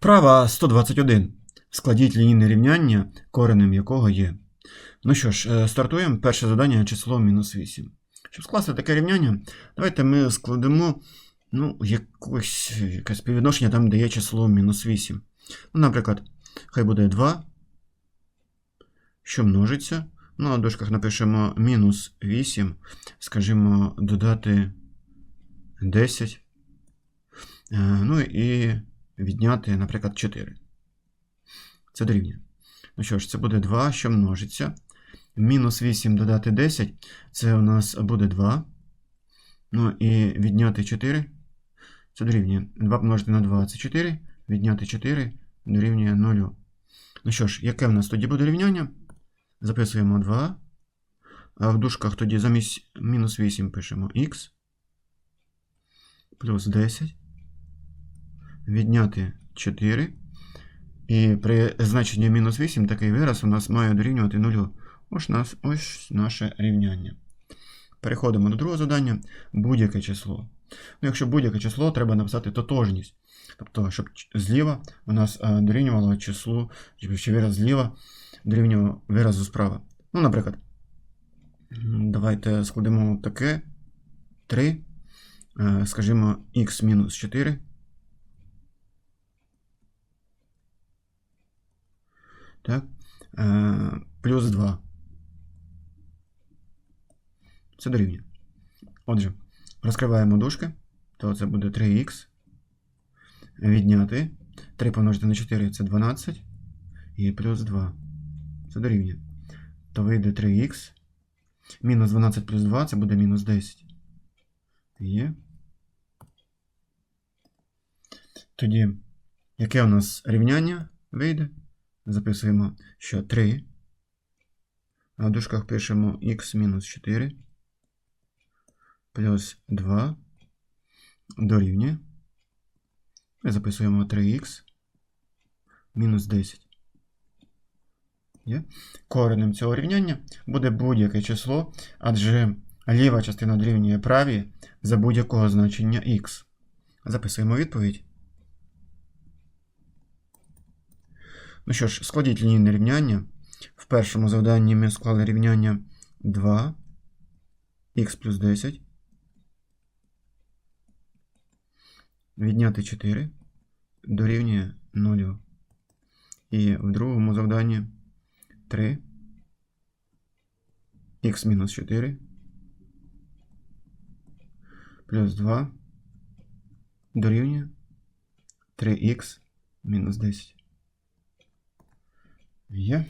Вправа 121. Складіть лінійне рівняння, коренем якого є. Ну що ж, е, стартуємо. Перше завдання число мінус 8. Щоб скласти таке рівняння, давайте ми складемо ну, якось, якесь співвідношення там, де є число мінус 8. Ну, наприклад, хай буде 2, що множиться. Ну, на дужках напишемо мінус 8, скажімо, додати 10. Е, Ну і відняти, наприклад, 4. Це дорівнює. Ну що ж, це буде 2, що множиться. Мінус 8 додати 10, це у нас буде 2. Ну і відняти 4. Це дорівнює. 2 помножити на 2 це 4. Відняти 4 дорівнює 0. Ну що ж, яке в нас тоді буде рівняння? Записуємо 2. А в дужках тоді замість мінус 8 пишемо х. Плюс 10. Відняти 4. І при значенні мінус 8 такий вираз у нас має дорівнювати 0. Ось, нас, ось наше рівняння. Переходимо до другого завдання. Будь-яке число. Ну, якщо будь-яке число, треба написати тотожність. Тобто, щоб зліва у нас е, дорівнювало числу, чи чи вираз зліва дорівнював виразу справа. Ну, наприклад, давайте складемо таке 3, е, скажімо, х мінус 4. Так. Е, плюс 2. Це дорівнює. Отже, розкриваємо дужки, то це буде 3х. Відняти. 3 помножити на 4 це 12. І плюс 2. Це дорівнює. То вийде 3х. Мінус 12 плюс 2 це буде мінус 10. Є. Тоді, яке у нас рівняння вийде? Записуємо, що 3. А в дужках пишемо х мінус 4 плюс 2 дорівнює. І записуємо 3х мінус 10. Є? Коренем цього рівняння буде будь-яке число, адже ліва частина дорівнює правій за будь-якого значення х. Записуємо відповідь. Ну що ж, складіть лінійне рівняння. В першому завданні ми склали рівняння 2 х плюс 10. Відняти 4 дорівнює 0. І в другому завданні 3 х мінус 4 плюс 2 дорівнює 3х мінус 10. Є.